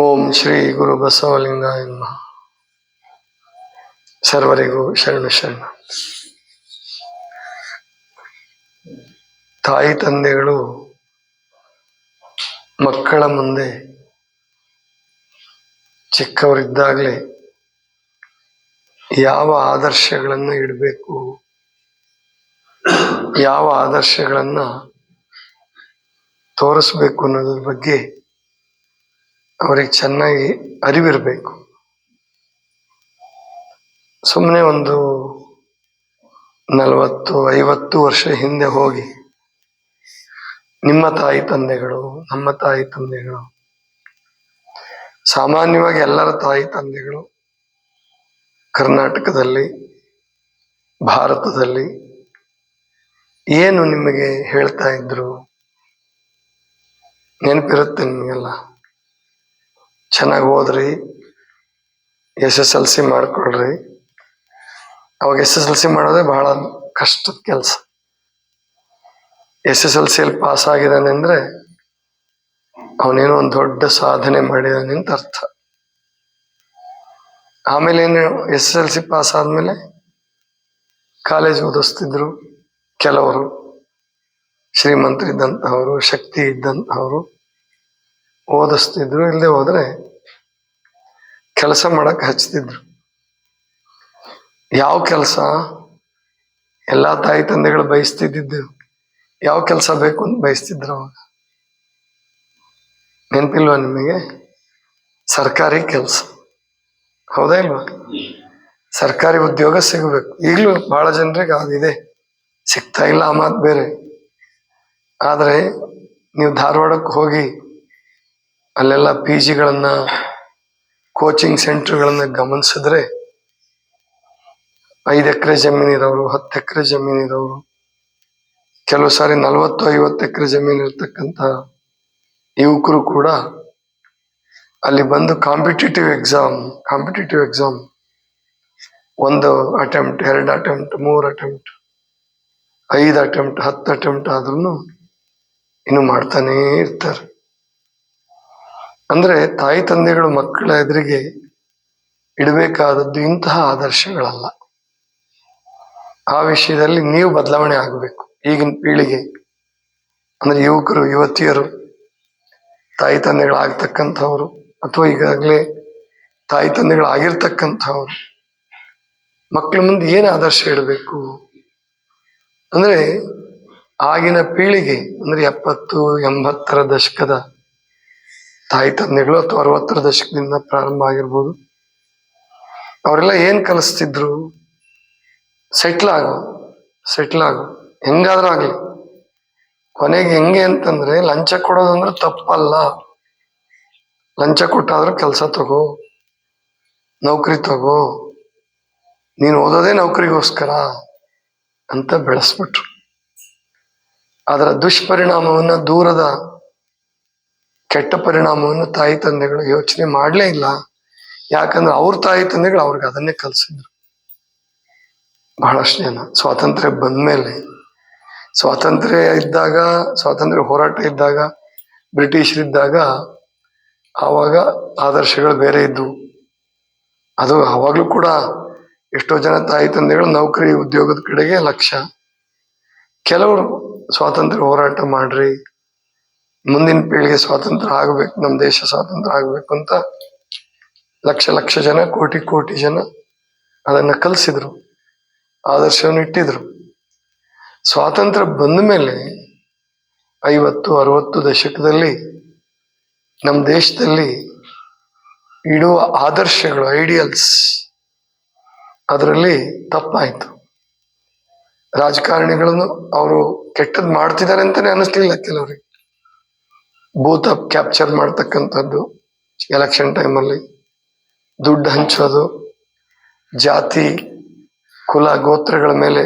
ಓಂ ಶ್ರೀ ಗುರು ಬಸವಲಿಂಗ ನಮಃ. ಸರ್ವರಿಗೂ ಶರಣ ಶರಣ. ತಾಯಿ ತಂದೆಗಳು ಮಕ್ಕಳ ಮುಂದೆ ಚಿಕ್ಕವರಿದ್ದಾಗಲೇ ಯಾವ ಆದರ್ಶಗಳನ್ನು ಇಡಬೇಕು? ಯಾವ ಆದರ್ಶಗಳನ್ನು ತೋರಿಸ್ಬೇಕು ಅನ್ನೋದ್ರ ಬಗ್ಗೆ ಅವರಿಗೆ ಚೆನ್ನಾಗಿ ಅರಿವಿರಬೇಕು. ಸುಮ್ಮನೆ ಒಂದು ನಲವತ್ತು, ಐವತ್ತು ವರ್ಷ ಹಿಂದೆ ಹೋಗಿ ನಿಮ್ಮ ತಾಯಿ ತಂದೆಗಳು, ನಮ್ಮ ತಾಯಿ ತಂದೆಗಳು, ಸಾಮಾನ್ಯವಾಗಿ ಎಲ್ಲರ ತಾಯಿ ತಂದೆಗಳು ಕರ್ನಾಟಕದಲ್ಲಿ, ಭಾರತದಲ್ಲಿ ಏನು ನಿಮಗೆ ಹೇಳ್ತಾ ಇದ್ರು? ನೆನಪಿರುತ್ತೆ ನಿಮಗೆಲ್ಲ? ಚೆನ್ನಾಗಿ ಓದ್ರಿ, ಎಸ್ ಎಸ್ ಎಲ್ ಸಿ ಮಾಡ್ಕೊಳ್ರಿ. ಅವಾಗ ಎಸ್ ಎಸ್ ಎಲ್ ಸಿ ಮಾಡೋದೇ ಬಹಳ ಕಷ್ಟದ ಕೆಲಸ. ಎಸ್ ಎಸ್ ಎಲ್ ಸಿಯಲ್ಲಿ ಪಾಸ್ ಆಗಿದ್ದಾನೆ ಅಂದ್ರೆ ಅವನೇನೋ ಒಂದು ದೊಡ್ಡ ಸಾಧನೆ ಮಾಡಿದಾನೆ ಅಂತ ಅರ್ಥ. ಆಮೇಲೆ ಏನು S S L C pass ಆದ್ಮೇಲೆ ಕಾಲೇಜ್ ಓದಿಸ್ತಿದ್ರು ಕೆಲವರು. ಶ್ರೀಮಂತರಿದ್ದಂತಹವರು, ಶಕ್ತಿ ಇದ್ದಂತಹವರು ಓದಿಸ್ತಿದ್ರು. ಇಲ್ಲದೆ ಹೋದ್ರೆ ಕೆಲಸ ಮಾಡಕ್ ಹಚ್ತಿದ್ರು. ಯಾವ ಕೆಲಸ? ಎಲ್ಲಾ ತಾಯಿ ತಂದೆಗಳು ಬಯಸ್ತಿದ್ದು ಯಾವ ಕೆಲಸ ಬೇಕು ಅಂತ ಬಯಸ್ತಿದ್ರು ಅವಾಗ? ನೆನಪಿಲ್ವಾ ನಿಮಗೆ? ಸರ್ಕಾರಿ ಕೆಲಸ. ಹೌದಾ ಇಲ್ವಾ? ಸರ್ಕಾರಿ ಉದ್ಯೋಗ ಸಿಗಬೇಕು. ಈಗಲೂ ಬಹಳ ಜನರಿಗೆ ಆಗಿದೆ. ಸಿಗ್ತಾ ಇಲ್ಲ ಆ ಮಾತು ಬೇರೆ. ಆದರೆ ನೀವು ಧಾರವಾಡಕ್ಕೆ ಹೋಗಿ ಅಲ್ಲೆಲ್ಲ ಪಿ ಜಿಗಳನ್ನ ಕೋಚಿಂಗ್ ಸೆಂಟರ್ಗಳನ್ನ ಗಮನಿಸಿದ್ರೆ ಐದು ಎಕರೆ ಜಮೀನು ಇರೋರು ಹತ್ತು ಎಕರೆ ಜಮೀನು ಇರೋರು ಕೆಲವು ಸಾರಿ ನಲವತ್ತು, ಐವತ್ತು ಎಕರೆ ಜಮೀನು ಇರ್ತಕ್ಕಂಥ ಯುವಕರು ಕೂಡ ಅಲ್ಲಿ ಬಂದು ಕಾಂಪಿಟೇಟಿವ್ ಎಕ್ಸಾಮ್ ಕಾಂಪಿಟೇಟಿವ್ ಎಕ್ಸಾಮ್ ಒಂದು ಅಟೆಂಪ್ಟ್ ಎರಡು ಅಟೆಂಪ್ಟ್ ಮೂರು ಅಟೆಂಪ್ಟ್ ಐದು ಅಟೆಂಪ್ಟ್ ಹತ್ತು ಅಟೆಂಪ್ಟ್ ಆದ್ರೂ ಇನ್ನು ಮಾಡ್ತಾನೇ ಇರ್ತಾರೆ. ಅಂದ್ರೆ ತಾಯಿ ತಂದೆಗಳು ಮಕ್ಕಳ ಎದುರಿಗೆ ಇಡಬೇಕಾದದ್ದು ಇಂತಹ ಆದರ್ಶಗಳಲ್ಲ. ಆ ವಿಷಯದಲ್ಲಿ ನೀವು ಬದಲಾವಣೆ ಆಗಬೇಕು. ಈಗಿನ ಪೀಳಿಗೆ, ಅಂದ್ರೆ ಯುವಕರು, ಯುವತಿಯರು, ತಾಯಿ ತಂದೆಗಳಾಗ್ತಕ್ಕಂಥವ್ರು ಅಥವಾ ಈಗಾಗಲೇ ತಾಯಿ ತಂದೆಗಳಾಗಿರ್ತಕ್ಕಂಥವ್ರು ಮಕ್ಕಳ ಮುಂದೆ ಏನು ಆದರ್ಶ ಇಡಬೇಕು? ಅಂದ್ರೆ ಆಗಿನ ಪೀಳಿಗೆ, ಅಂದ್ರೆ ಎಪ್ಪತ್ತು, ಎಂಬತ್ತರ ದಶಕದ ತಾಯಿ ತಂದೆಗಳು ಅಥವಾ ಅರವತ್ತರ ದಶಕದಿಂದ ಪ್ರಾರಂಭ ಆಗಿರ್ಬೋದು. ಅವರೆಲ್ಲ ಏನ್ ಕಲಿಸ್ತಿದ್ರು? ಸೆಟ್ಲ್ ಆಗು ಸೆಟ್ಲ್ ಆಗು. ಹೆಂಗಾದ್ರೂ ಆಗ್ಲಿ. ಕೊನೆಗೆ ಹೆಂಗೆ ಅಂತಂದ್ರೆ, ಲಂಚ ಕೊಡೋದಂದ್ರೆ ತಪ್ಪಲ್ಲ. ಲಂಚ ಕೊಟ್ಟಾದ್ರೂ ಕೆಲಸ ತಗೋ. ನೌಕರಿ ತಗೋ. ನೀನು ಓದೋದೇ ನೌಕರಿಗೋಸ್ಕರ ಅಂತ ಬೆಳೆಸ್ಬಿಟ್ರು. ಅದರ ದುಷ್ಪರಿಣಾಮವನ್ನು ದೂರದ ಕೆಟ್ಟ ಪರಿಣಾಮವನ್ನು ತಾಯಿ ತಂದೆಗಳು ಯೋಚನೆ ಮಾಡಲೇ ಇಲ್ಲ. ಯಾಕಂದ್ರೆ ಅವ್ರ ತಾಯಿ ತಂದೆಗಳು ಅವ್ರಿಗೆ ಅದನ್ನೇ ಕಲಿಸಿದ್ರು. ಬಹಳಷ್ಟು ಜನ ಸ್ವಾತಂತ್ರ್ಯ ಬಂದ್ಮೇಲೆ, ಸ್ವಾತಂತ್ರ್ಯ ಇದ್ದಾಗ, ಸ್ವಾತಂತ್ರ್ಯ ಹೋರಾಟ ಇದ್ದಾಗ, ಬ್ರಿಟಿಷರಿದ್ದಾಗ ಆವಾಗ ಆದರ್ಶಗಳು ಬೇರೆ ಇದ್ದವು ಅದು ಆವಾಗಲೂ ಕೂಡ ಎಷ್ಟೋ ಜನ ತಾಯಿ ತಂದೆಗಳು ನೌಕರಿ ಉದ್ಯೋಗದ ಕಡೆಗೆ ಲಕ್ಷ್ಯ. ಕೆಲವರು ಸ್ವಾತಂತ್ರ್ಯ ಹೋರಾಟ ಮಾಡ್ರಿ ಮುಂದಿನ ಪೀಳಿಗೆ ಸ್ವಾತಂತ್ರ್ಯ ಆಗ್ಬೇಕು, ನಮ್ಮ ದೇಶ ಸ್ವಾತಂತ್ರ್ಯ ಆಗ್ಬೇಕು ಅಂತ ಲಕ್ಷ ಲಕ್ಷ ಜನ, ಕೋಟಿ ಕೋಟಿ ಜನ ಅದನ್ನ ಕಲಿಸಿದ್ರು, ಆದರ್ಶವನ್ನು ಇಟ್ಟಿದ್ರು. ಸ್ವಾತಂತ್ರ್ಯ ಬಂದ ಮೇಲೆ ಐವತ್ತು, ಅರವತ್ತು ದಶಕದಲ್ಲಿ ನಮ್ಮ ದೇಶದಲ್ಲಿ ಇಡುವ ಆದರ್ಶಗಳು, ಐಡಿಯಲ್ಸ್ ಅದರಲ್ಲಿ ತಪ್ಪಾಯಿತು. ರಾಜಕಾರಣಿಗಳನ್ನು ಅವರು ಕೆಟ್ಟದ್ದು ಮಾಡ್ತಿದ್ದಾರೆ ಅಂತಲೇ ಅನಿಸ್ಲಿಲ್ಲ ಕೆಲವರಿಗೆ. ಬೂತ್ ಅಪ್ ಕ್ಯಾಪ್ಚರ್ ಮಾಡ್ತಕ್ಕಂಥದ್ದು ಎಲೆಕ್ಷನ್ ಟೈಮಲ್ಲಿ ದುಡ್ಡು ಹಂಚೋದು, ಜಾತಿ, ಕುಲ, ಗೋತ್ರಗಳ ಮೇಲೆ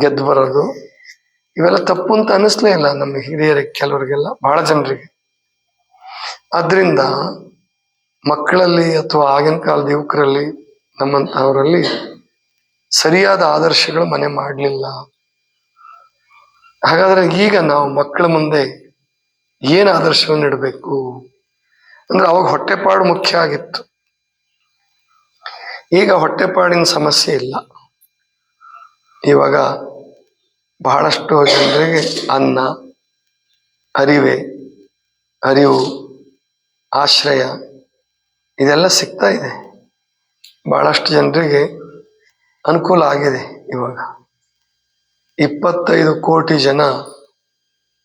ಗೆದ್ದು ಬರೋದು. ಇವೆಲ್ಲ ತಪ್ಪು ಅಂತ ಅನಿಸ್ಲೇ ಇಲ್ಲ ನಮ್ಮ ಹಿರಿಯರಿಗೆ, ಕೆಲವರಿಗೆಲ್ಲ, ಬಹಳ ಜನರಿಗೆ. ಅದರಿಂದ ಮಕ್ಕಳಲ್ಲಿ ಅಥವಾ ಆಗಿನ ಕಾಲದ ಯುವಕರಲ್ಲಿ, ನಮ್ಮಂತಹವರಲ್ಲಿ ಸರಿಯಾದ ಆದರ್ಶಗಳು ಮನೆ ಮಾಡಲಿಲ್ಲ. ಹಾಗಾದ್ರೆ ಈಗ ನಾವು ಮಕ್ಕಳ ಮುಂದೆ ಏನ್ ಆದರ್ಶವನ್ನು ಇಡಬೇಕು? ಅಂದ್ರೆ ಅವಾಗ ಹೊಟ್ಟೆಪಾಡು ಮುಖ್ಯ ಆಗಿತ್ತು. ಈಗ ಹೊಟ್ಟೆಪಾಡಿನ ಸಮಸ್ಯೆ ಇಲ್ಲ. ಇವಾಗ ಬಹಳಷ್ಟು ಜನರಿಗೆ ಅನ್ನ, ಅರಿವೆ, ಅರಿವು, ಆಶ್ರಯ ಇದೆಲ್ಲ ಸಿಗ್ತಾ ಇದೆ. ಬಹಳಷ್ಟು ಜನರಿಗೆ ಅನುಕೂಲ ಆಗಿದೆ ಇವಾಗ. ಇಪ್ಪತ್ತೈದು ಕೋಟಿ ಜನ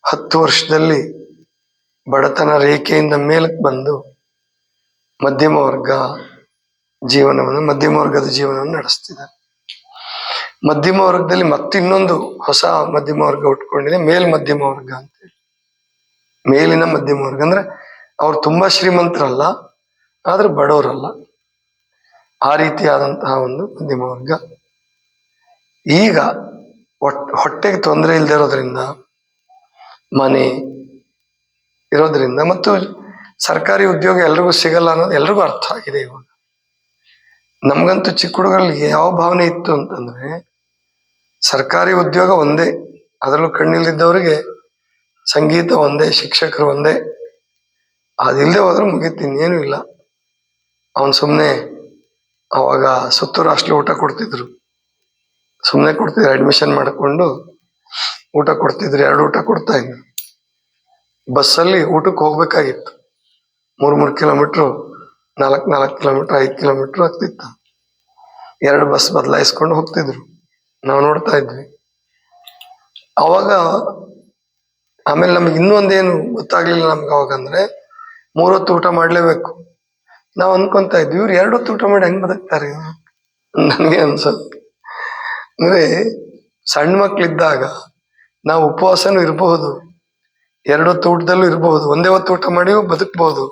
ಹತ್ತು ವರ್ಷದಲ್ಲಿ ಬಡತನ ರೇಖೆಯಿಂದ ಮೇಲಕ್ಕೆ ಬಂದು ಮಧ್ಯಮ ವರ್ಗ ಜೀವನವನ್ನು, ಮಧ್ಯಮ ವರ್ಗದ ಜೀವನವನ್ನು ನಡೆಸ್ತಿದ್ದಾರೆ. ಮಧ್ಯಮ ವರ್ಗದಲ್ಲಿ ಮತ್ತಿನ್ನೊಂದು ಹೊಸ ಮಧ್ಯಮ ವರ್ಗ ಉಟ್ಕೊಂಡಿದೆ ಮೇಲ್ ಮಧ್ಯಮ ವರ್ಗ ಅಂತೇಳಿ ಮೇಲಿನ ಮಧ್ಯಮ ವರ್ಗ ಅಂದ್ರೆ ಅವ್ರು ತುಂಬಾ ಶ್ರೀಮಂತರಲ್ಲ, ಆದ್ರೆ ಬಡವರಲ್ಲ. ಆ ರೀತಿಯಾದಂತಹ ಒಂದು ಮಧ್ಯಮ ವರ್ಗ. ಈಗ ಹೊಟ್- ಹೊಟ್ಟೆಗೆ ತೊಂದರೆ ಇಲ್ದಿರೋದ್ರಿಂದ ಮನೆ ಇರೋದ್ರಿಂದ ಮತ್ತು ಸರ್ಕಾರಿ ಉದ್ಯೋಗ ಎಲ್ರಿಗೂ ಸಿಗಲ್ಲ ಅನ್ನೋದು ಎಲ್ರಿಗೂ ಅರ್ಥ ಆಗಿದೆ ಇವಾಗ. ನಮ್ಗಂತೂ ಚಿಕ್ಕ ಹುಡುಗರಿಗೆ ಯಾವ ಭಾವನೆ ಇತ್ತು ಅಂತಂದ್ರೆ, ಸರ್ಕಾರಿ ಉದ್ಯೋಗ ಒಂದೇ, ಅದರಲ್ಲೂ ಕಣ್ಣಿಲ್ದಿದ್ದವರಿಗೆ ಸಂಗೀತ ಒಂದೇ, ಶಿಕ್ಷಕರು ಒಂದೇ ಅದಿಲ್ಲದೆ ಹೋದ್ರೆ ಮುಗೀತು, ಇನ್ನೇನು ಇಲ್ಲ. ಅವನು ಸುಮ್ಮನೆ ಅವಾಗ ಸುತ್ತೂರು ಅಷ್ಟು ಊಟ ಕೊಡ್ತಿದ್ರು. ಸುಮ್ಮನೆ ಕೊಡ್ತಿದ್ರು ಅಡ್ಮಿಷನ್ ಮಾಡಿಕೊಂಡು ಊಟ ಕೊಡ್ತಿದ್ರು, ಎರಡು ಊಟ ಕೊಡ್ತಾ ಇದ್ರು. ಬಸ್ಸಲ್ಲಿ ಊಟಕ್ಕೆ ಹೋಗ್ಬೇಕಾಗಿತ್ತು. ಮೂರ್ ಮೂರ್ ಕಿಲೋಮೀಟರ್, ನಾಲ್ಕು ನಾಲ್ಕು ಕಿಲೋಮೀಟ್ರ್, ಐದು ಕಿಲೋಮೀಟ್ರ್ ಆಗ್ತಿತ್ತು. ಎರಡು ಬಸ್ ಬದಲಾಯಿಸ್ಕೊಂಡು ಹೋಗ್ತಿದ್ರು. ನಾವು ನೋಡ್ತಾ ಇದ್ವಿ. ಅವಾಗ ಆಮೇಲೆ ನಮ್ಗೆ ಇನ್ನೊಂದೇನು ಗೊತ್ತಾಗ್ಲಿಲ್ಲ ನಮ್ಗೆ ಅವಾಗ ಅಂದ್ರೆ ಮೂರೊತ್ತು ಊಟ ಮಾಡ್ಲೇಬೇಕು. ನಾವು ಅನ್ಕೊಂತ ಇದ್ವಿ, ಇವ್ರು ಎರಡು ಊಟ ಮಾಡಿ ಹೆಂಗ್ ಬದುಕ್ತಾರೆ? ನನಗೆ ಅನ್ಸುತ್ತೆ ಅಂದ್ರೆ ಸಣ್ಣ ಮಕ್ಳಿದ್ದಾಗ ನಾವು ಉಪವಾಸನೂ ಇರಬಹುದು ಎರಡು ಊಟದಲ್ಲೂ ಇರಬಹುದು ಒಂದೇ ಹೊತ್ತು ಊಟ ಮಾಡಿಯೂ ಬದುಕಬಹುದು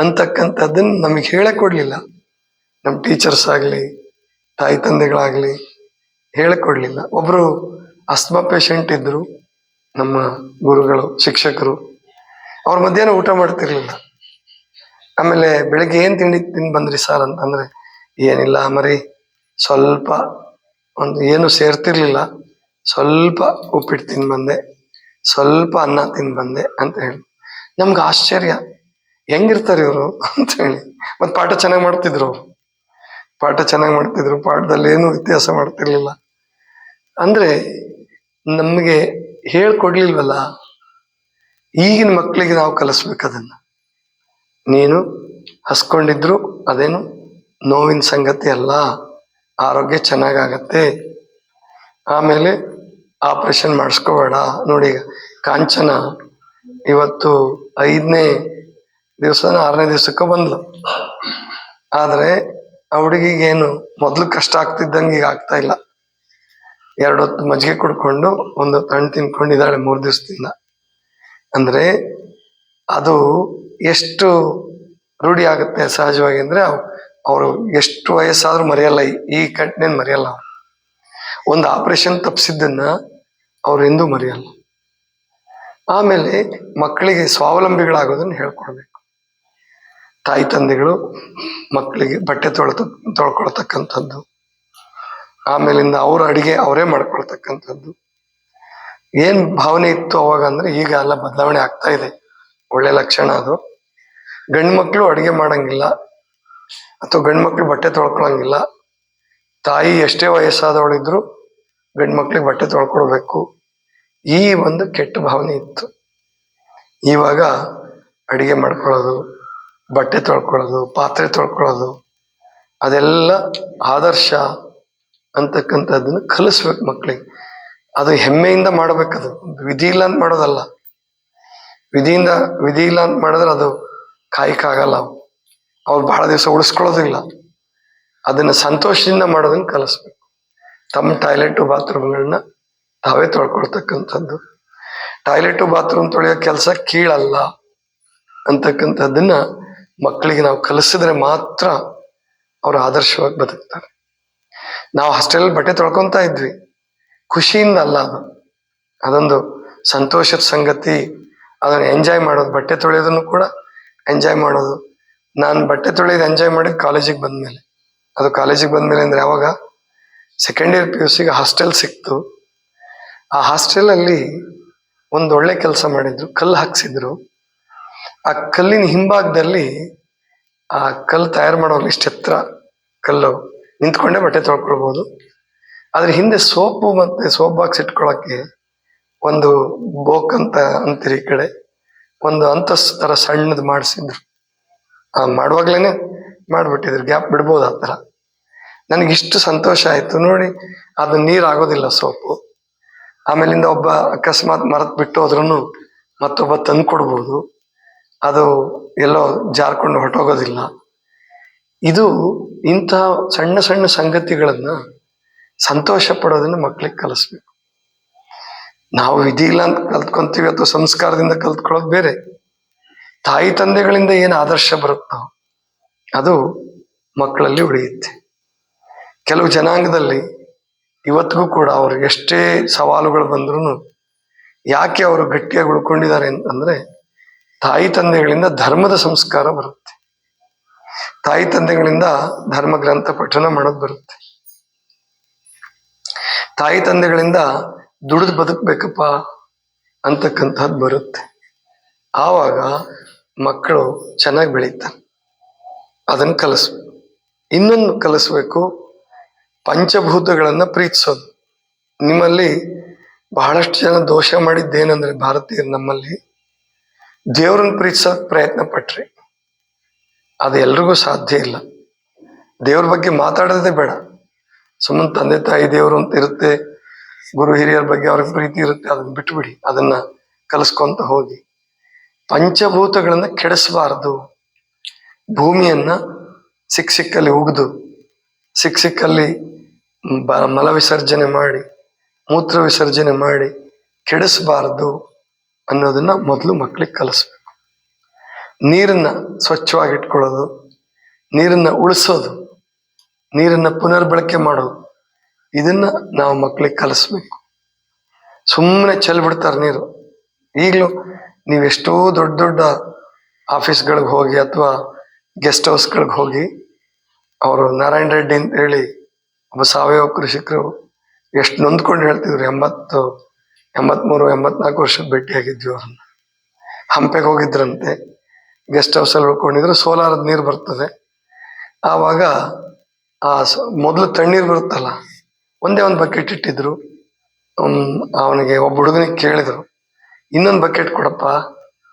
ಅಂತಕ್ಕಂಥದ್ದನ್ನ ನಮಗೆ ಹೇಳೇ ಕೊಡ್ಲಿಲ್ಲ. ನಮ್ಮ ಟೀಚರ್ಸ್ ಆಗಲಿ, ತಾಯಿ ತಂದೆಗಳಾಗ್ಲಿ ಹೇಳಿಕೊಡ್ಲಿಲ್ಲ ಒಬ್ರು ಅಸ್ಮಾ ಪೇಷಂಟ್ ಇದ್ದರು ನಮ್ಮ ಗುರುಗಳು, ಶಿಕ್ಷಕರು, ಅವ್ರ ಮಧ್ಯಾಹ್ನ ಊಟ ಮಾಡ್ತಿರ್ಲಿಲ್ಲ. ಆಮೇಲೆ ಬೆಳಿಗ್ಗೆ ಏನು ತಿಂಡಿ ತಿಂದು ಬಂದ್ರಿ ಸರ್ ಅಂತಂದರೆ, ಏನಿಲ್ಲ ಮರಿ, ಸ್ವಲ್ಪ ಒಂದು ಏನು ಸೇರ್ತಿರ್ಲಿಲ್ಲ, ಸ್ವಲ್ಪ ಉಪ್ಪಿಟ್ಟು ತಿಂದು ಬಂದೆ. ಸ್ವಲ್ಪ ಅನ್ನ ತಿಂದು ಬಂದೆ ಅಂತ ಹೇಳಿ. ನಮ್ಗೆ ಆಶ್ಚರ್ಯ. ಹೆಂಗಿರ್ತಾರೆ ಇವರು ಅಂತ ಹೇಳಿ. ಮತ್ತೆ ಪಾಠ ಚೆನ್ನಾಗಿ ಮಾಡ್ತಿದ್ರು. ಪಾಠ ಚೆನ್ನಾಗಿ ಮಾಡ್ತಿದ್ರು. ಪಾಠದಲ್ಲಿ ಏನು ವ್ಯತ್ಯಾಸ ಮಾಡ್ತಿರ್ಲಿಲ್ಲ. ಅಂದ್ರೆ ನಮಗೆ ಹೇಳ್ಕೊಡ್ಲಿಲ್ವಲ್ಲ? ಈಗಿನ ಮಕ್ಕಳಿಗೆ ನಾವು ಕಲಿಸ್ಬೇಕು ಅದನ್ನ. ನೀನು ಹಸ್ಕೊಂಡಿದ್ರು ಅದೇನು ನೋವಿನ ಸಂಗತಿ ಅಲ್ಲ. ಆರೋಗ್ಯ ಚೆನ್ನಾಗಾಗತ್ತೆ. ಆಮೇಲೆ ಆಪರೇಷನ್ ಮಾಡಿಸ್ಕೋಬೇಡ. ನೋಡಿ ಕಾಂಚನ ಇವತ್ತು ಐದನೇ ದಿವಸ ಆರನೇ ದಿವಸಕ್ಕೆ ಬಂದ್ಲು. ಆದ್ರೆ ಆ ಮೊದಲು ಏನು ಮೊದ್ಲು ಕಷ್ಟ ಆಗ್ತಿದ್ದಂಗೆ ಈಗ ಆಗ್ತಾ ಇಲ್ಲ. ಎರಡು ಹೊತ್ತು ಮಜ್ಜಿಗೆ ಕುಡ್ಕೊಂಡು, ಒಂದು ಹಣ್ಣು ತಿನ್ಕೊಂಡಿದ್ದಾಳೆ ಮೂರು ದಿವಸದಿಂದ. ಅಂದ್ರೆ ಅದು ಎಷ್ಟು ರೂಢಿ ಆಗುತ್ತೆ ಸಹಜವಾಗಿ ಅಂದ್ರೆ ಅವರು ಎಷ್ಟು ವಯಸ್ಸಾದ್ರೂ ಮರೆಯಲ್ಲ, ಈ- ಘಟನೆನ್ ಮರೆಯಲ್ಲ ಒಂದು ಆಪರೇಷನ್ ತಪ್ಪಿಸಿದ್ದನ್ನ ಅವ್ರು ಎಂದೂ ಮರೆಯಲ್ಲ. ಆಮೇಲೆ ಮಕ್ಕಳಿಗೆ ಸ್ವಾವಲಂಬಿಗಳಾಗೋದನ್ನು ಹೇಳ್ಕೊಡ್ಬೇಕು. ತಾಯಿ ತಂದೆಗಳು ಮಕ್ಕಳಿಗೆ ಬಟ್ಟೆ ತೊಳೆತ ತೊಳ್ಕೊಳ್ತಕ್ಕಂಥದ್ದು, ಆಮೇಲಿಂದ ಅವ್ರ ಅಡಿಗೆ ಅವರೇ ಮಾಡ್ಕೊಳ್ತಕ್ಕಂಥದ್ದು. ಏನ್ ಭಾವನೆ ಇತ್ತು ಅವಾಗ ಅಂದ್ರೆ ಈಗ ಎಲ್ಲ ಬದಲಾವಣೆ ಆಗ್ತಾ ಇದೆ. ಒಳ್ಳೆ ಲಕ್ಷಣ ಅದು. ಗಂಡು ಮಕ್ಕಳು ಅಡಿಗೆ ಮಾಡಂಗಿಲ್ಲ ಅಥವಾ ಗಂಡು ಮಕ್ಕಳು ಬಟ್ಟೆ ತೊಳ್ಕೊಳಂಗಿಲ್ಲ. ತಾಯಿ ಎಷ್ಟೇ ವಯಸ್ಸಾದವಳಿದ್ರು ಗಂಡು ಮಕ್ಳಿಗೆ ಬಟ್ಟೆ ತೊಳ್ಕೊಳ್ಬೇಕು ಈ ಒಂದು ಕೆಟ್ಟ ಭಾವನೆ ಇತ್ತು. ಇವಾಗ ಅಡಿಗೆ ಮಾಡ್ಕೊಳ್ಳೋದು, ಬಟ್ಟೆ ತೊಳ್ಕೊಳ್ಳೋದು, ಪಾತ್ರೆ ತೊಳ್ಕೊಳ್ಳೋದು, ಅದೆಲ್ಲ ಆದರ್ಶ ಅಂತಕ್ಕಂಥದ್ದನ್ನು ಕಲಿಸ್ಬೇಕು ಮಕ್ಳಿಗೆ. ಅದು ಹೆಮ್ಮೆಯಿಂದ ಮಾಡಬೇಕದು. ವಿಧಿ ಇಲ್ಲ ಅಂತ ಮಾಡೋದಲ್ಲ. ವಿಧಿಯಿಂದ, ವಿಧಿ ಇಲ್ಲ ಅಂತ ಮಾಡಿದ್ರೆ ಅದು ಕಾಯಕ್ಕಾಗಲ್ಲ ಅವ್ರು ಬಹಳ ದಿವಸ ಉಳಿಸ್ಕೊಳ್ಳೋದಿಲ್ಲ. ಅದನ್ನು ಸಂತೋಷದಿಂದ ಮಾಡೋದನ್ನು ಕಲಿಸ್ಬೇಕು. ತಮ್ಮ ಟಾಯ್ಲೆಟು ಬಾತ್ರೂಮ್ಗಳನ್ನ ತಾವೇ ತೊಳ್ಕೊಳ್ತಕ್ಕಂಥದ್ದು. ಟಾಯ್ಲೆಟು ಬಾತ್ರೂಮ್ ತೊಳೆಯೋ ಕೆಲಸ ಕೀಳಲ್ಲ ಅಂತಕ್ಕಂಥದ್ದನ್ನ ಮಕ್ಕಳಿಗೆ ನಾವು ಕಲಿಸಿದ್ರೆ ಮಾತ್ರ ಅವರು ಆದರ್ಶವಾಗಿ ಬದುಕ್ತಾರೆ. ನಾವು ಹಾಸ್ಟೆಲ್ ಬಟ್ಟೆ ತೊಳ್ಕೊಂತ ಇದ್ವಿ. ಖುಷಿಯಿಂದ ಅಲ್ಲ ಅದು. ಅದೊಂದು ಸಂತೋಷದ ಸಂಗತಿ. ಅದನ್ನು ಎಂಜಾಯ್ ಮಾಡೋದು, ಬಟ್ಟೆ ತೊಳೆಯೋದನ್ನು ಕೂಡ ಎಂಜಾಯ್ ಮಾಡೋದು. ನಾನು ಬಟ್ಟೆ ತೊಳೆಯೋದು ಎಂಜಾಯ್ ಮಾಡಿದ್ದು ಕಾಲೇಜಿಗೆ ಬಂದ್ಮೇಲೆ. ಅದು ಕಾಲೇಜಿಗೆ ಬಂದ್ಮೇಲೆ ಅಂದ್ರೆ ಯಾವಾಗ? ಸೆಕೆಂಡ್ ಇಯರ್ ಪಿ ಯು ಸಿಗೆ ಹಾಸ್ಟೆಲ್ ಸಿಕ್ತು. ಆ ಹಾಸ್ಟೆಲಲ್ಲಿ ಒಂದು ಒಳ್ಳೆ ಕೆಲಸ ಮಾಡಿದ್ರು, ಕಲ್ಲು ಹಾಕ್ಸಿದ್ರು. ಆ ಕಲ್ಲಿನ ಹಿಂಭಾಗದಲ್ಲಿ ಆ ಕಲ್ಲು ತಯಾರು ಮಾಡೋರು ಇಷ್ಟು ಎತ್ತರ ಕಲ್ಲು. ನಿಂತ್ಕೊಂಡೆ ಬಟ್ಟೆ ತೊಳ್ಕೊಳ್ಬೋದು. ಅದ್ರ ಹಿಂದೆ ಸೋಪು ಮತ್ತು ಸೋಪ್ ಬಾಕ್ಸ್ ಇಟ್ಕೊಳ್ಳೋಕ್ಕೆ ಒಂದು ಬೋಕ್ ಅಂತ ಅಂತೀರಿ ಈ ಕಡೆ. ಒಂದು ಅಂತಸ್ ಥರ ಸಣ್ಣದು ಮಾಡಿಸಿದ್ರು. ಆ, ಮಾಡುವಾಗ್ಲೇನೆ ಮಾಡಿಬಿಟ್ಟಿದ್ರು. ಗ್ಯಾಪ್ ಬಿಡ್ಬೋದು ಆ ಥರ ನನಗೆ ಇಷ್ಟು ಸಂತೋಷ ಆಯಿತು. ನೋಡಿ, ಅದು ನೀರಾಗೋದಿಲ್ಲ ಸೋಪು. ಆಮೇಲಿಂದ ಒಬ್ಬ ಅಕಸ್ಮಾತ್ ಮರತ್ ಬಿಟ್ಟು ಹೋದ್ರೂ ಮತ್ತೊಬ್ಬ ತಂದು ಕೊಡ್ಬೋದು. ಅದು ಎಲ್ಲೋ ಜಾರ್ಕೊಂಡು ಹೊರಟೋಗೋದಿಲ್ಲ. ಇದು ಇಂತಹ ಸಣ್ಣ ಸಣ್ಣ ಸಂಗತಿಗಳನ್ನ ಸಂತೋಷ ಪಡೋದನ್ನ ಮಕ್ಳಿಗೆ ಕಲಿಸ್ಬೇಕು. ನಾವು ವಿಧಿ ಇಲ್ಲ ಅಂತ ಕಲ್ತ್ಕೊಂತೀವಿ ಅಥವಾ ಸಂಸ್ಕಾರದಿಂದ ಕಲ್ತ್ಕೊಳ್ಳೋದು ಬೇರೆ. ತಾಯಿ ತಂದೆಗಳಿಂದ ಏನು ಆದರ್ಶ ಬರುತ್ತೋ ಅದು ಮಕ್ಕಳಲ್ಲಿ ಉಳಿಯುತ್ತೆ. ಕೆಲವು ಜನಾಂಗದಲ್ಲಿ ಇವತ್ತಿಗೂ ಕೂಡ ಅವ್ರಿಗೆ ಎಷ್ಟೇ ಸವಾಲುಗಳು ಬಂದ್ರೂ ಯಾಕೆ ಅವರು ಗಟ್ಟಿಯಾಗಿ ಉಳ್ಕೊಂಡಿದ್ದಾರೆ ಅಂತಂದ್ರೆ ತಾಯಿ ತಂದೆಗಳಿಂದ ಧರ್ಮದ ಸಂಸ್ಕಾರ ಬರುತ್ತೆ. ತಾಯಿ ತಂದೆಗಳಿಂದ ಧರ್ಮ ಗ್ರಂಥ ಪಠನ ಮಾಡೋದು ಬರುತ್ತೆ. ತಾಯಿ ತಂದೆಗಳಿಂದ ದುಡಿದು ಬದುಕ್ಬೇಕಪ್ಪ ಅಂತಕ್ಕಂಥದ್ದು ಬರುತ್ತೆ. ಆವಾಗ ಮಕ್ಕಳು ಚೆನ್ನಾಗಿ ಬೆಳೀತಾರೆ. ಅದನ್ನು ಕಲಿಸ್ಬೇಕು ಇನ್ನೊಂದು ಕಲಿಸ್ಬೇಕು ಪಂಚಭೂತಗಳನ್ನ ಪ್ರೀತಿಸೋದು. ನಿಮ್ಮಲ್ಲಿ ಬಹಳಷ್ಟು ಜನ ದೋಷ ಮಾಡಿದ್ದೇನೆಂದ್ರೆ ಭಾರತೀಯರು ನಮ್ಮಲ್ಲಿ, ದೇವ್ರನ್ನ ಪ್ರೀತಿಸೋ ಪ್ರಯತ್ನ ಪಟ್ರಿ. ಅದು ಎಲ್ರಿಗೂ ಸಾಧ್ಯ ಇಲ್ಲ. ದೇವ್ರ ಬಗ್ಗೆ ಮಾತಾಡೋದೇ ಬೇಡ. ಸುಮ್ಮನೆ ತಂದೆ ತಾಯಿ ದೇವರು ಅಂತ ಇರುತ್ತೆ, ಗುರು ಹಿರಿಯರ ಬಗ್ಗೆ ಅವ್ರಿಗೆ ಪ್ರೀತಿ ಇರುತ್ತೆ, ಅದನ್ನ ಬಿಟ್ಬಿಡಿ. ಅದನ್ನ ಕಲಿಸ್ಕೊಂತ ಹೋಗಿ. ಪಂಚಭೂತಗಳನ್ನ ಕೆಡಿಸಬಾರದು. ಭೂಮಿಯನ್ನ ಸಿಕ್ಕ ಸಿಕ್ಕಲ್ಲಿ ಉಗಿದು ಸಿಕ್ ಸಿಕ್ಕಲ್ಲಿ ಬ- ಮಲ ಮಾಡಿ, ಮೂತ್ರ ವಿಸರ್ಜನೆ ಮಾಡಿ ಕೆಡಿಸಬಾರದು ಅನ್ನೋದನ್ನ ಮೊದಲು ಮಕ್ಕಳಿಗೆ ಕಲಿಸ್ಬೇಕು. ನೀರನ್ನ ಸ್ವಚ್ಛವಾಗಿ ಇಟ್ಕೊಳ್ಳೋದು ನೀರನ್ನ ಉಳಿಸೋದು, ನೀರನ್ನ ಪುನರ್ಬಳಕೆ ಮಾಡೋದು, ಇದನ್ನ ನಾವು ಮಕ್ಕಳಿಗೆ ಕಲಿಸ್ಬೇಕು. ಸುಮ್ಮನೆ ಚೆಲ್ ಬಿಡ್ತಾರೆ ನೀರು. ಈಗಲೂ ನೀವೆಷ್ಟೋ ದೊಡ್ಡ ದೊಡ್ಡ ಆಫೀಸ್ಗಳಿಗೆ ಹೋಗಿ ಅಥವಾ ಗೆಸ್ಟ್ ಹೌಸ್ಗಳಿಗೆ ಹೋಗಿ ಅವರು ನಾರಾಯಣ ರೆಡ್ಡಿ ಅಂತ ಹೇಳಿ ಒಬ್ಬ ಸಾವಯವ ಕೃಷಿಕರು ಎಷ್ಟು ನೊಂದ್ಕೊಂಡು ಹೇಳ್ತಿದ್ರು, ಎಂಬತ್ತು, ಎಂಬತ್ಮೂರು, ಎಂಬತ್ನಾಲ್ಕು ವರ್ಷದ ಭೇಟಿಯಾಗಿದ್ವಿ ಅವ್ರನ್ನ. ಹಂಪೆಗೆ ಹೋಗಿದ್ರಂತೆ. ಗೆಸ್ಟ್ ಹೌಸಲ್ಲಿ ಉಳ್ಕೊಂಡಿದ್ರು, ಸೋಲಾರದ ನೀರು ಬರ್ತದೆ. ಆವಾಗ ಆ ಮೊದಲು ತಣ್ಣೀರು ಬರುತ್ತಲ್ಲ, ಒಂದೇ ಒಂದು ಬಕೆಟ್ ಇಟ್ಟಿದ್ರು. ಅವನಿಗೆ ಒಬ್ಬ ಹುಡುಗನಿಗೆ ಕೇಳಿದ್ರು, ಇನ್ನೊಂದು ಬಕೆಟ್ ಕೊಡಪ್ಪ,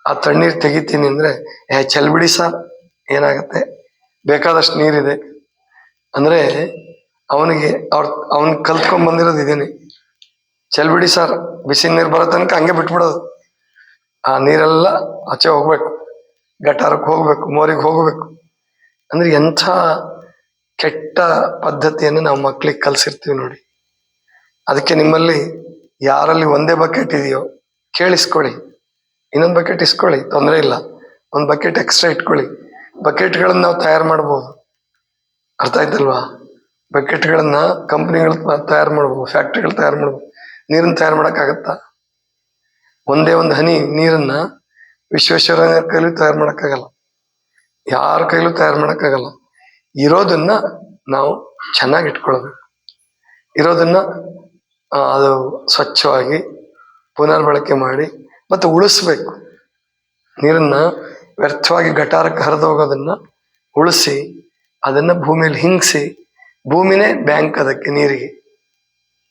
ಆ ತಣ್ಣೀರು ತೆಗಿತೀನಿ ಅಂದ್ರೆ, ಏ ಚೆಲ್ಬಿಡಿ ಸರ್, ಏನಾಗುತ್ತೆ? ಬೇಕಾದಷ್ಟು ನೀರಿದೆ ಅಂದ್ರೆ ಅವನಿಗೆ ಅವ್ರ, ಅವನ್ ಕಲ್ತ್ಕೊಂಡ್ ಬಂದಿರೋದು ಇದೇನೆ. ಚೆಲ್ ಬಿಡಿ ಸರ್ ಬಿಸಿ ನೀರು ಬರೋ ತನಕ ಹಂಗೆ ಬಿಟ್ಬಿಡೋದು. ಆ ನೀರೆಲ್ಲ ಆಚೆ ಹೋಗ್ಬೇಕು. ಗಟಾರಕ್ಕೆ ಹೋಗ್ಬೇಕು, ಮೋರಿಗೆ ಹೋಗ್ಬೇಕು. ಅಂದ್ರೆ ಎಂಥ ಕೆಟ್ಟ ಪದ್ಧತಿಯನ್ನು ನಾವು ಮಕ್ಳಿಗೆ ಕಲ್ಸಿರ್ತೀವಿ ನೋಡಿ. ಅದಕ್ಕೆ ನಿಮ್ಮಲ್ಲಿ ಯಾರಲ್ಲಿ ಒಂದೇ ಬಕೆಟ್ ಇದೆಯೋ ಕೇಳಿಸ್ಕೊಳ್ಳಿ. ಇನ್ನೊಂದು ಬಕೆಟ್ ಇಸ್ಕೊಳ್ಳಿ, ತೊಂದರೆ ಇಲ್ಲ. ಒಂದು ಬಕೆಟ್ ಎಕ್ಸ್ಟ್ರಾ ಇಟ್ಕೊಳ್ಳಿ. ಬಕೆಟ್ಗಳನ್ನು ನಾವು ತಯಾರು ಮಾಡ್ಬೋದು. ಅರ್ಥ ಆಯ್ತಲ್ವಾ? ಬಕೆಟ್ಗಳನ್ನ ಕಂಪ್ನಿಗಳು ತಯಾರು ಮಾಡ್ಬೋದು, ಫ್ಯಾಕ್ಟ್ರಿಗಳು ತಯಾರು ಮಾಡ್ಬೋದು. ನೀರನ್ನು ತಯಾರು ಮಾಡೋಕ್ಕಾಗತ್ತಾ? ಒಂದೇ ಒಂದು ಹನಿ, ನೀರನ್ನ ವಿಶ್ವೇಶ್ವರಯ್ಯನ ಕೈಲೂ ತಯಾರು ಮಾಡೋಕ್ಕಾಗಲ್ಲ. ಯಾರ ಕೈಲೂ ತಯಾರು ಮಾಡೋಕ್ಕಾಗಲ್ಲ. ಇರೋದನ್ನ ನಾವು ಚೆನ್ನಾಗಿ ಇಟ್ಕೊಳ್ಬೇಕು. ಇರೋದನ್ನ ಅದು ಸ್ವಚ್ಛವಾಗಿ ಪುನರ್ಬಳಕೆ ಮಾಡಿ ಮತ್ತೆ ಉಳಿಸ್ಬೇಕು. ನೀರನ್ನ ವ್ಯರ್ಥವಾಗಿ ಗಟಾರಕ್ಕೆ ಹರಿದೋಗೋದನ್ನು ಉಳಿಸಿ ಅದನ್ನ ಭೂಮಿಯಲ್ಲಿ ಹಿಂಗಿಸಿ ಭೂಮಿನೇ ಬ್ಯಾಂಕ್ ಅದಕ್ಕೆ ನೀರಿಗೆ.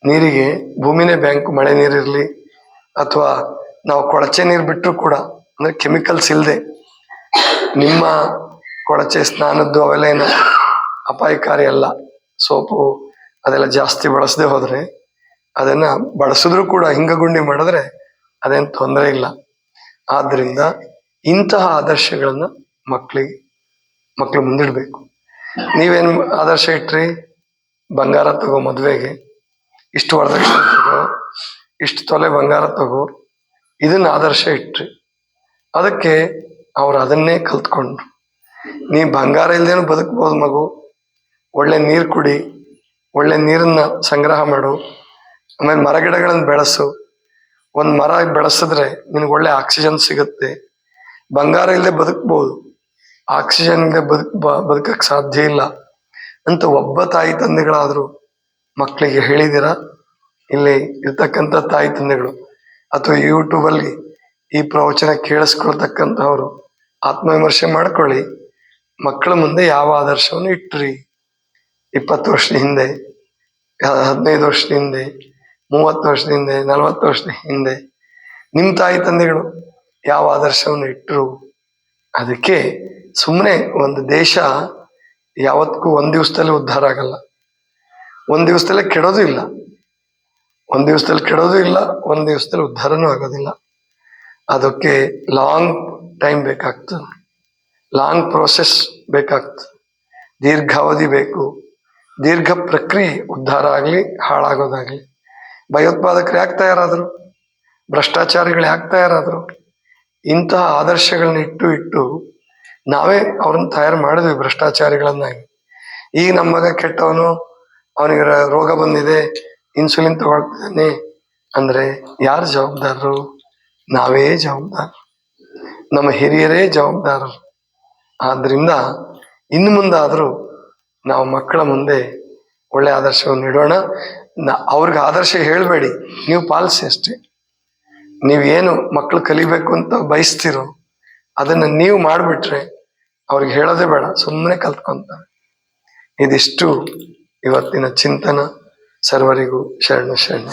ನೀರಿಗೆ ಭೂಮಿನೇ ಬ್ಯಾಂಕ್ ಮಳೆ ನೀರಿರಲಿ ಅಥವಾ ನಾವು ಕೊಳಚೆ ನೀರು ಬಿಟ್ಟರು ಕೂಡ, ಅಂದ್ರೆ ಕೆಮಿಕಲ್ಸ್ ಇಲ್ಲದೆ ನಿಮ್ಮ ಕೊಳಚೆ ಸ್ನಾನದ್ದು ಅವೆಲ್ಲ ಏನು ಅಪಾಯಕಾರಿ ಅಲ್ಲ. ಸೋಪು ಅದೆಲ್ಲ ಜಾಸ್ತಿ ಬಳಸದೆ ಹೋದ್ರೆ ಅದನ್ನ ಬಳಸಿದ್ರು ಕೂಡ ಹಿಂಗಗುಂಡಿ ಮಾಡಿದ್ರೆ ಅದೇನ್ ತೊಂದರೆ ಇಲ್ಲ. ಆದ್ರಿಂದ ಇಂತಹ ಆದರ್ಶಗಳನ್ನ ಮಕ್ಕಳಿಗೆ ಮಕ್ಕಳು ಮುಂದಿಡ್ಬೇಕು. ನೀವೇನ್ ಆದರ್ಶ ಇಟ್ರಿ? ಬಂಗಾರ ತಗೋ ಮದ್ವೆಗೆ. ಇಷ್ಟು ವರದಕ್ಷಿಣೆ ತಗೋ ಇಷ್ಟು ತೊಲೆ ಬಂಗಾರ ತಗೋ. ಇದನ್ನ ಆದರ್ಶ ಇಟ್ರಿ. ಅದಕ್ಕೆ ಅವ್ರು ಅದನ್ನೇ ಕಲ್ತ್ಕೊಂಡ್ರು. ನೀ ಬಂಗಾರ ಇಲ್ದೇನು ಬದುಕ್ಬೋದು ಮಗು. ಒಳ್ಳೆ ನೀರು ಕುಡಿ. ಒಳ್ಳೆ ನೀರನ್ನ ಸಂಗ್ರಹ ಮಾಡು. ಆಮೇಲೆ ಮರಗಿಡಗಳನ್ನ ಬೆಳೆಸು. ಒಂದು ಮರ ಬೆಳೆಸಿದ್ರೆ ನಿನ್ಗೆ ಒಳ್ಳೆ ಆಕ್ಸಿಜನ್ ಸಿಗುತ್ತೆ. ಬಂಗಾರ ಇಲ್ಲದೆ ಬದುಕ್ಬೋದು. ಆಕ್ಸಿಜನ್ ಇಲ್ಲದೆ ಬದುಕ್ ಬ- ಬದುಕಕ್ ಸಾಧ್ಯ ಇಲ್ಲ. ಅಂತ ಒಬ್ಬ ತಾಯಿ ತಂದೆಗಳಾದರೂ ಮಕ್ಕಳಿಗೆ ಹೇಳಿದಿರ ಇಲ್ಲಿ ಇರ್ತಕ್ಕಂಥ ತಾಯಿ ತಂದೆಗಳು ಅಥವಾ ಯೂಟ್ಯೂಬ್ ಅಲ್ಲಿ ಈ ಪ್ರವಚನ ಕೇಳಿಸ್ಕೊಳ್ತಕ್ಕಂಥವ್ರು ಆತ್ಮವಿಮರ್ಶೆ ಮಾಡ್ಕೊಳ್ಳಿ. ಮಕ್ಕಳ ಮುಂದೆ ಯಾವ ಆದರ್ಶವನ್ನು ಇಟ್ಟ್ರಿ ಇಪ್ಪತ್ತು ವರ್ಷದ ಹಿಂದೆ ಹದಿನೈದು ವರ್ಷದ ಹಿಂದೆ, ಮೂವತ್ತು ವರ್ಷದ ಹಿಂದೆ, ನಲವತ್ತು ವರ್ಷದ ಹಿಂದೆ ನಿಮ್ಮ ತಾಯಿ ತಂದೆಗಳು ಯಾವ ಆದರ್ಶವನ್ನು ಇಟ್ಟರು ಅದಕ್ಕೆ ಸುಮ್ಮನೆ ಒಂದು ದೇಶ ಯಾವತ್ತಿಗೂ ಒಂದ್ ದಿವಸದಲ್ಲಿ ಉದ್ಧಾರ ಆಗಲ್ಲ. ಒಂದ್ ದಿವಸದಲ್ಲೇ ಕೆಡೋದು ಇಲ್ಲ. ಒಂದ್ ದಿವಸದಲ್ಲಿ ಕೆಡೋದು ಇಲ್ಲ, ಒಂದ್ ದಿವಸದಲ್ಲಿ ಉದ್ಧಾರನೂ ಆಗೋದಿಲ್ಲ. ಅದಕ್ಕೆ ಲಾಂಗ್ ಟೈಮ್ ಬೇಕಾಗ್ತದೆ ಲಾಂಗ್ ಪ್ರೋಸೆಸ್ ಬೇಕಾಗ್ತದೆ ದೀರ್ಘಾವಧಿ ಬೇಕು. ದೀರ್ಘ ಪ್ರಕ್ರಿಯೆ, ಉದ್ಧಾರ ಆಗಲಿ, ಹಾಳಾಗೋದಾಗ್ಲಿ. ಭಯೋತ್ಪಾದಕರು ಯಾಕೆ ತಯಾರಾದರು? ಭ್ರಷ್ಟಾಚಾರಿಗಳು ಯಾಕೆ ತಯಾರಾದರು? ಇಂತಹ ಆದರ್ಶಗಳನ್ನ ಇಟ್ಟು ಇಟ್ಟು ನಾವೇ ಅವ್ರನ್ನ ತಯಾರು ಮಾಡಿದ್ವಿ ಭ್ರಷ್ಟಾಚಾರಿಗಳನ್ನಾಗಿ ಈಗ ನಮ್ಮ ಮಗ ಕೆಟ್ಟವನು, ಅವನಿಗೆ ರೋಗ ಬಂದಿದೆ ಇನ್ಸುಲಿನ್ ತಗೊಳ್ತಾನೆ ಅಂದ್ರೆ ಯಾರು ಜವಾಬ್ದಾರರು? ನಾವೇ ಜವಾಬ್ದಾರ. ನಮ್ಮ ಹಿರಿಯರೇ ಜವಾಬ್ದಾರರು. ಆದ್ರಿಂದ ಇನ್ನು ಮುಂದಾದರೂ ನಾವು ಮಕ್ಕಳ ಮುಂದೆ ಒಳ್ಳೆ ಆದರ್ಶವನ್ನು ಇಡೋಣ. ಅವ್ರಿಗೆ ಆದರ್ಶ ಹೇಳಬೇಡಿ. ನೀವು ಪಾಲಿಸಿ ಅಷ್ಟೇ. ನೀವೇನು ಮಕ್ಕಳು ಕಲಿಬೇಕು ಅಂತ ಬಯಸ್ತಿರೋ ಅದನ್ನ ನೀವು ಮಾಡಿಬಿಟ್ರೆ ಅವ್ರಿಗೆ ಹೇಳೋದೇ ಬೇಡ ಸುಮ್ಮನೆ ಕಲ್ತ್ಕೊಂತಾರೆ. ಇದಿಷ್ಟು ಇವತ್ತಿನ ಚಿಂತನ ಸರ್ವರಿಗೂ ಶರಣ ಶರಣ.